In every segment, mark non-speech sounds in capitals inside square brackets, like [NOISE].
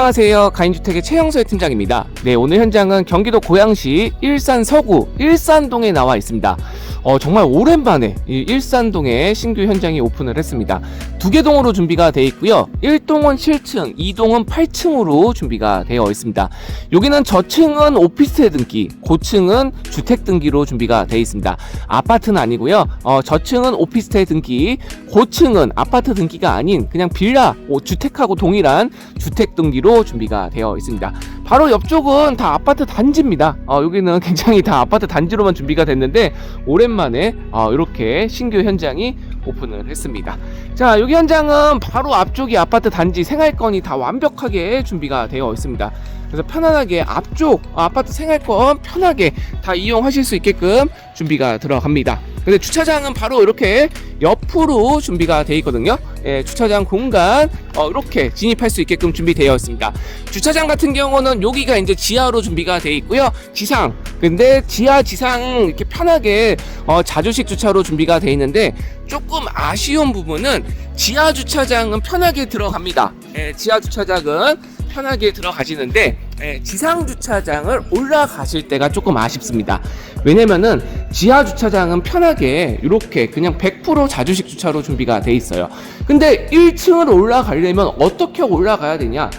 안녕하세요. 가인주택의 최영서의 팀장입니다. 네, 오늘 현장은 경기도 고양시 일산 서구 일산동에 나와 있습니다. 어, 정말 오랜만에 이 일산동에 신규 현장이 오픈을 했습니다. 두 개 동으로 준비가 되어 있고요. 1동은 7층, 2동은 8층으로 준비가 되어 있습니다. 여기는 저층은 오피스텔 등기, 고층은 주택 등기로 준비가 되어 있습니다. 아파트는 아니고요. 어, 저층은 오피스텔 등기, 고층은 아파트 등기가 아닌 그냥 빌라, 오, 주택하고 동일한 주택 등기로 준비가 되어 있습니다. 바로 옆쪽은 다 아파트 단지입니다. 어, 여기는 [LAUGHS] 굉장히 다 아파트 단지로만 준비가 됐는데 오랜만에 어, 이렇게 신규 현장이 오픈을 했습니다. 자, 여기 현장은 바로 앞쪽이 아파트 단지 생활권이 다 완벽하게 준비가 되어 있습니다. 그래서 편안하게 앞쪽 아파트 생활권 편하게 다 이용하실 수 있게끔 준비가 들어갑니다. 근데 주차장은 바로 이렇게 옆으로 준비가 되어 있거든요. 예, 주차장 공간 어, 이렇게 진입할 수 있게끔 준비되어 있습니다. 주차장 같은 경우는 여기가 이제 지하로 준비가 되어 있고요. 지상. 근데 지하 지상 이렇게 편하게 어, 자주식 주차로 준비가 되어 있는데 조금 아쉬운 부분은 지하 주차장은 편하게 들어갑니다. 예, 지하 주차장은 편하게 들어가시는데 예, 지상 주차장을 올라가실 때가 조금 아쉽습니다. 왜냐면은 지하 주차장은 편하게 이렇게 그냥 100% 자주식 주차로 준비가 돼 있어요. 근데 1층을 올라가려면 어떻게 올라가야 되냐?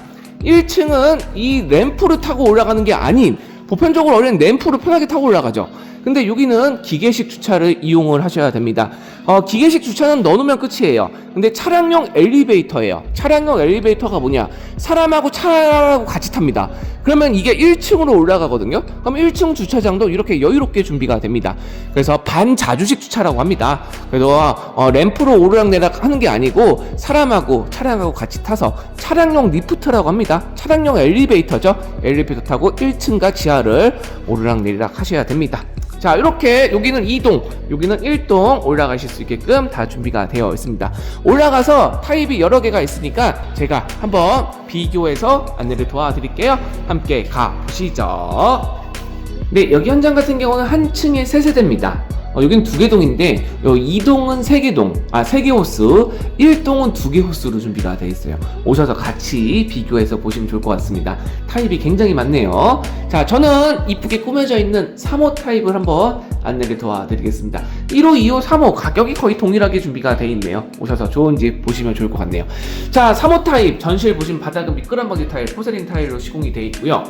1층은 이 램프를 타고 올라가는 게 아닌 보편적으로 원래는 램프를 편하게 타고 올라가죠. 근데 여기는 기계식 주차를 이용을 하셔야 됩니다. 어, 기계식 주차는 넣어놓으면 끝이에요. 근데 차량용 엘리베이터예요. 차량용 엘리베이터가 뭐냐? 사람하고 차하고 같이 탑니다. 그러면 이게 1층으로 올라가거든요. 그럼 1층 주차장도 이렇게 여유롭게 준비가 됩니다. 그래서 반자주식 주차라고 합니다. 그래서 어, 램프로 오르락내락 하는 게 아니고 사람하고 차량하고 같이 타서 차량용 리프트라고 합니다. 차량용 엘리베이터죠. 엘리베이터 타고 1층과 지하를 오르락내리락 하셔야 됩니다. 자 이렇게 여기는 2동 여기는 1동 올라가실 수 있게끔 다 준비가 되어 있습니다. 올라가서 타입이 여러 개가 있으니까 제가 한번 비교해서 안내를 도와드릴게요. 함께 가보시죠. 네 여기 현장 같은 경우는 한 층에 세 세대입니다 어, 여기는 두 개 동인데 요 2동은 세 개 동, 아 세 개 호수, 1동은 두 개 호수로 준비가 되어 있어요. 오셔서 같이 비교해서 보시면 좋을 것 같습니다. 타입이 굉장히 많네요. 자, 저는 이쁘게 꾸며져 있는 3호 타입을 한번 안내를 도와드리겠습니다. 1호, 2호, 3호 가격이 거의 동일하게 준비가 되어 있네요. 오셔서 좋은 집 보시면 좋을 것 같네요. 자, 3호 타입 전실 보시면 바닥은 미끄럼방지 타일, 포세린 타일로 시공이 되어 있고요.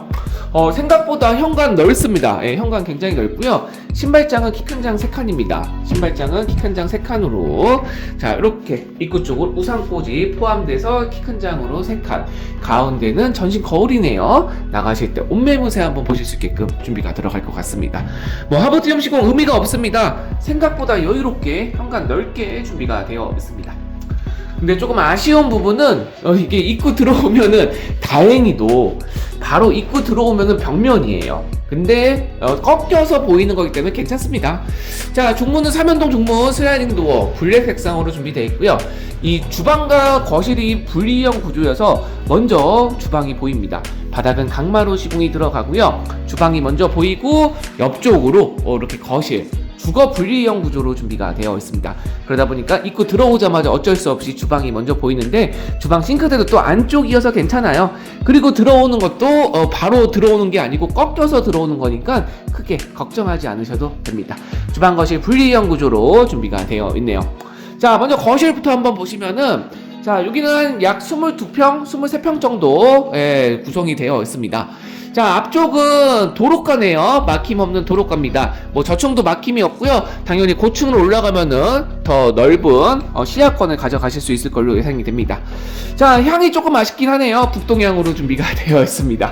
어, 생각보다 현관 넓습니다. 예, 현관 굉장히 넓고요. 신발장은 키 큰 장 3칸입니다. 신발장은 키 큰 장 3칸으로 자 이렇게 입구 쪽으로 우산꽂이 포함돼서 키 큰 장으로 3칸 가운데는 전신 거울이네요. 나가실 때 옷매무새 한번 보실 수 있게끔 준비가 들어갈 것 같습니다. 뭐 하버드 형식 은 의미가 없습니다. 생각보다 여유롭게 현관 넓게 준비가 되어 있습니다. 근데 조금 아쉬운 부분은 어, 이게 입구 들어오면은 다행히도 바로 입구 들어오면은 벽면이에요. 근데 어, 꺾여서 보이는 거기 때문에 괜찮습니다. 자 중문은 삼연동 중문 슬라이딩 도어 블랙 색상으로 준비되어 있고요. 이 주방과 거실이 분리형 구조여서 먼저 주방이 보입니다. 바닥은 강마루 시공이 들어가고요. 주방이 먼저 보이고 옆쪽으로 어, 이렇게 거실 주거 분리형 구조로 준비가 되어 있습니다. 그러다 보니까 입구 들어오자마자 어쩔 수 없이 주방이 먼저 보이는데 주방 싱크대도 또 안쪽이어서 괜찮아요. 그리고 들어오는 것도 어, 바로 들어오는 게 아니고 꺾여서 들어오는 거니까 크게 걱정하지 않으셔도 됩니다. 주방 거실 분리형 구조로 준비가 되어 있네요. 자, 먼저 거실부터 한번 보시면은 자, 여기는 약 22평, 23평 정도 예, 구성이 되어 있습니다. 자, 앞쪽은 도로가네요. 막힘 없는 도로가입니다. 뭐 저층도 막힘이 없고요. 당연히 고층으로 올라가면은 더 넓은 어, 시야권을 가져가실 수 있을 걸로 예상이 됩니다. 자, 향이 조금 아쉽긴 하네요. 북동향으로 준비가 [LAUGHS] 되어 있습니다.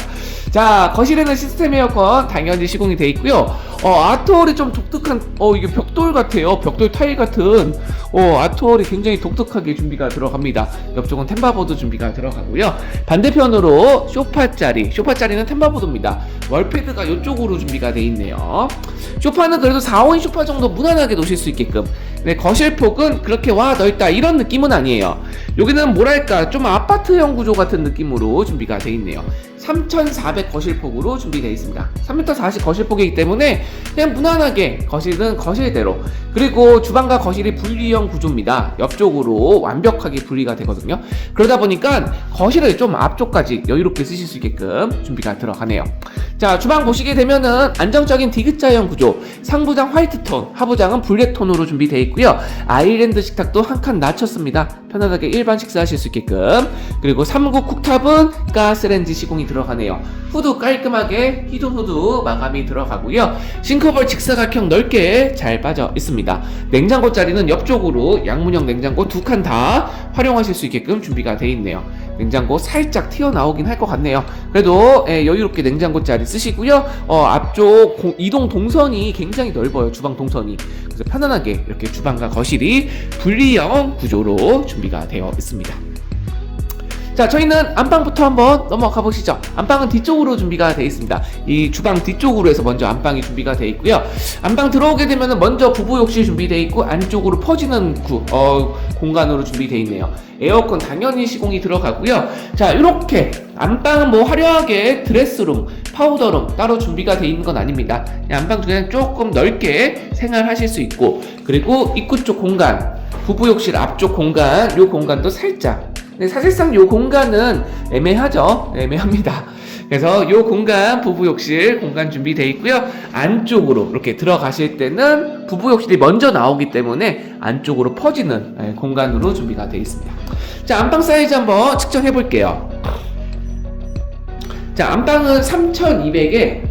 자, 거실에는 시스템 에어컨 당연히 시공이 되어 있고요. 어, 아트월이 좀 독특한, 어, 이게 벽돌 같아요. 벽돌 타일 같은, 어, 아트월이 굉장히 독특하게 준비가 들어갑니다. 옆쪽은 템바보드 준비가 들어가고요. 반대편으로 쇼파 자리, 쇼파 자리는 템바보드입니다. 월패드가 이쪽으로 준비가 되어 있네요. 쇼파는 그래도 4, 5인 쇼파 정도 무난하게 놓으실 수 있게끔. 네, 거실 폭은 그렇게 와 넓다 이런 느낌은 아니에요. 여기는 뭐랄까 좀 아파트형 구조 같은 느낌으로 준비가 되어 있네요. 3,400 거실폭으로 준비되어 있습니다. 3m 40 거실폭이기 때문에 그냥 무난하게 거실은 거실대로 그리고 주방과 거실이 분리형 구조입니다. 옆쪽으로 완벽하게 분리가 되거든요. 그러다 보니까 거실을 좀 앞쪽까지 여유롭게 쓰실 수 있게끔 준비가 들어가네요. 자, 주방 보시게 되면은 안정적인 디귿자형 구조, 상부장 화이트톤, 하부장은 블랙톤으로 준비되어 있고요. 아일랜드 식탁도 한 칸 낮췄습니다. 편안하게 일반 식사하실 수 있게끔. 그리고 3구 쿡탑은 가스렌지 시공이 들어가네요. 후드 깔끔하게 히든 후드 마감이 들어가고요. 싱크볼 직사각형 넓게 잘 빠져 있습니다. 냉장고 자리는 옆쪽으로 양문형 냉장고 두 칸 다 활용하실 수 있게끔 준비가 되어 있네요. 냉장고 살짝 튀어나오긴 할 것 같네요. 그래도 예, 여유롭게 냉장고 자리 쓰시고요. 어, 앞쪽 공- 이동 동선이 굉장히 넓어요. 주방 동선이. 그래서 편안하게 이렇게 주방과 거실이 분리형 구조로 준비가 되어 있습니다. 자, 저희는 안방부터 한번 넘어가 보시죠. 안방은 뒤쪽으로 준비가 되어 있습니다. 이 주방 뒤쪽으로 해서 먼저 안방이 준비가 되어 있고요. 안방 들어오게 되면 먼저 부부 욕실 준비되어 있고 안쪽으로 퍼지는 구, 어, 공간으로 준비되어 있네요. 에어컨 당연히 시공이 들어가고요. 자, 이렇게 안방은 뭐 화려하게 드레스룸, 파우더룸 따로 준비가 되어 있는 건 아닙니다. 안방 중에는 조금 넓게 생활하실 수 있고 그리고 입구 쪽 공간, 부부 욕실 앞쪽 공간, 이 공간도 살짝 네, 사실상 이 공간은 애매하죠. 애매합니다. 그래서 이 공간 부부 욕실 공간 준비되어 있고요. 안쪽으로 이렇게 들어가실 때는 부부 욕실이 먼저 나오기 때문에 안쪽으로 퍼지는 예, 공간으로 준비가 되어 있습니다. 자, 안방 사이즈 한번 측정해 볼게요. 자, 안방은 3,200에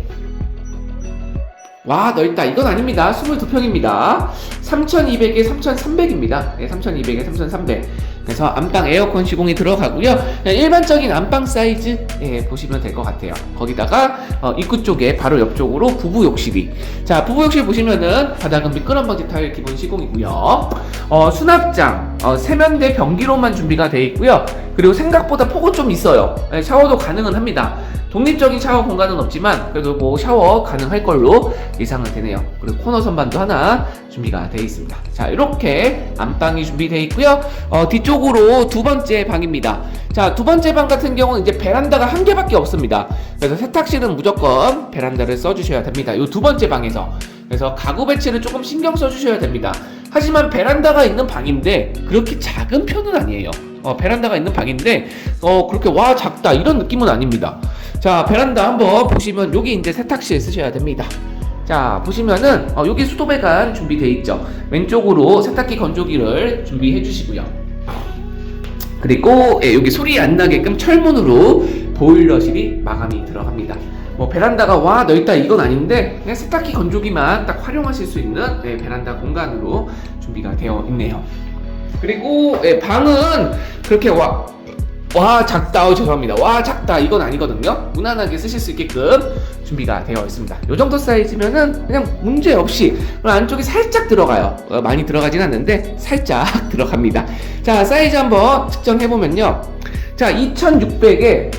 와 넓다 이건 아닙니다 22평입니다 3200에 3300입니다 네, 3200에 3300 그래서 안방 에어컨 시공이 들어가고요. 일반적인 안방 사이즈 예, 보시면 될 것 같아요. 거기다가 어, 입구 쪽에 바로 옆쪽으로 부부 욕실이. 자 부부 욕실 보시면은 바닥은 미끄럼 방지 타일 기본 시공이고요. 어, 수납장 어, 세면대 변기로만 준비가 되어 있고요. 그리고 생각보다 폭은 좀 있어요. 예, 샤워도 가능은 합니다 독립적인 샤워 공간은 없지만 그래도 뭐 샤워 가능할 걸로 예상은 되네요. 그리고 코너 선반도 하나 준비가 되어 있습니다. 자 이렇게 안방이 준비되어 있고요. 어, 뒤쪽으로 두 번째 방입니다. 자 두 번째 방 같은 경우는 이제 베란다가 한 개밖에 없습니다. 그래서 세탁실은 무조건 베란다를 써주셔야 됩니다. 이 두 번째 방에서 그래서 가구 배치를 조금 신경 써주셔야 됩니다. 하지만 베란다가 있는 방인데 그렇게 작은 편은 아니에요. 어, 베란다가 있는 방인데 어, 그렇게 와 작다 이런 느낌은 아닙니다. 자 베란다 한번 보시면 여기 이제 세탁실 쓰셔야 됩니다. 자 보시면은 어, 여기 수도배관 준비되어 있죠. 왼쪽으로 세탁기 건조기를 준비해 주시고요. 그리고 예, 여기 소리 안 나게끔 철문으로 보일러실이 마감이 들어갑니다. 뭐 베란다가 와 넓다 이건 아닌데 그냥 세탁기 건조기만 딱 활용하실 수 있는 예, 베란다 공간으로 준비가 되어 있네요. 그리고 예, 방은 그렇게 와, 와 작다. 어, 죄송합니다. 와 작다. 이건 아니거든요. 무난하게 쓰실 수 있게끔 준비가 되어 있습니다. 이 정도 사이즈면은 그냥 문제 없이 그리고 안쪽에 살짝 들어가요. 어, 많이 들어가진 않는데 살짝 [LAUGHS] 들어갑니다. 자 사이즈 한번 측정해 보면요. 자 2600에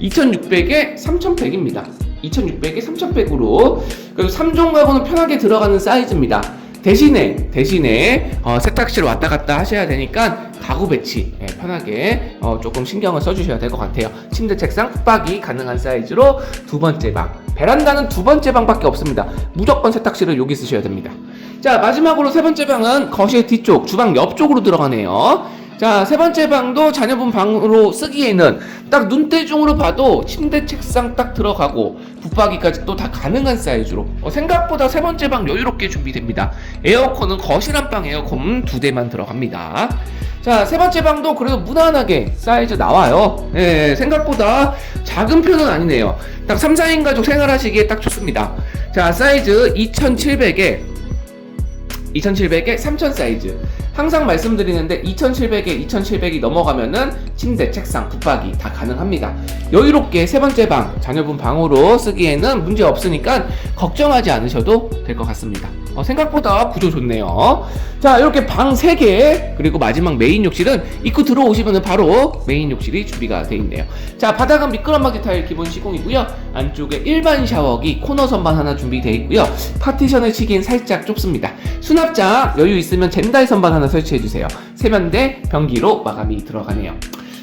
2600에 3100입니다. 2600에 3100으로. 그리고 3종 가구는 편하게 들어가는 사이즈입니다 대신에 대신에 어, 세탁실 왔다 갔다 하셔야 되니까 가구 배치 예, 편하게 어, 조금 신경을 써주셔야 될 것 같아요. 침대, 책상, 붙박이 가능한 사이즈로 두 번째 방. 베란다는 두 번째 방밖에 없습니다. 무조건 세탁실을 여기 쓰셔야 됩니다. 자 마지막으로 세 번째 방은 거실 뒤쪽, 주방 옆쪽으로 들어가네요. 자, 세 번째 방도 자녀분 방으로 쓰기에는 딱 눈대중으로 봐도 침대, 책상 딱 들어가고 붙박이까지 또 다 가능한 사이즈로 어, 생각보다 세 번째 방 여유롭게 준비됩니다. 에어컨은 거실 안방 에어컨 두 대만 들어갑니다. 자, 세 번째 방도 그래도 무난하게 사이즈 나와요. 예, 생각보다 작은 편은 아니네요. 딱 3, 4인 가족 생활하시기에 딱 좋습니다. 자, 사이즈 2700에 2700에 3000 사이즈. 항상 말씀드리는데 2700에 2700이 넘어가면은 침대, 책상, 붙박이 다 가능합니다. 여유롭게 세 번째 방, 자녀분 방으로 쓰기에는 문제 없으니까 걱정하지 않으셔도 될 것 같습니다. 어, 생각보다 구조 좋네요. 자, 이렇게 방 3개, 그리고 마지막 메인 욕실은 입구 들어오시면 바로 메인 욕실이 준비가 되어 있네요. 자, 바닥은 미끄럼막이 타일 기본 시공이고요. 안쪽에 일반 샤워기 코너 선반 하나 준비되어 있고요. 파티션을 치긴 살짝 좁습니다. 수납장 여유 있으면 젠다이 선반 하나 설치해 주세요. 세면대 변기로 마감이 들어가네요.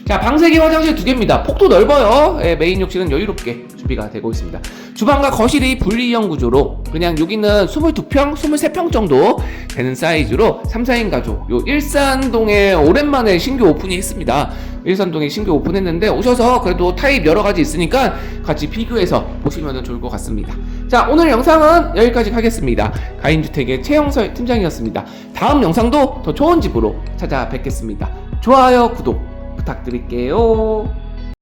자, 방세개 화장실 두 개입니다. 폭도 넓어요. 예, 메인 욕실은 여유롭게 준비가 되고 있습니다. 주방과 거실이 분리형 구조로 그냥 여기는 22평, 23평 정도 되는 사이즈로 3, 4인 가족 요 일산동에 오랜만에 신규 오픈이 했습니다. 일산동에 신규 오픈했는데 오셔서 그래도 타입 여러 가지 있으니까 같이 비교해서 보시면 좋을 것 같습니다. 자, 오늘 영상은 여기까지 하겠습니다. 가인주택의 최영설 팀장이었습니다. 다음 영상도 더 좋은 집으로 찾아뵙겠습니다. 좋아요, 구독 부탁드릴게요.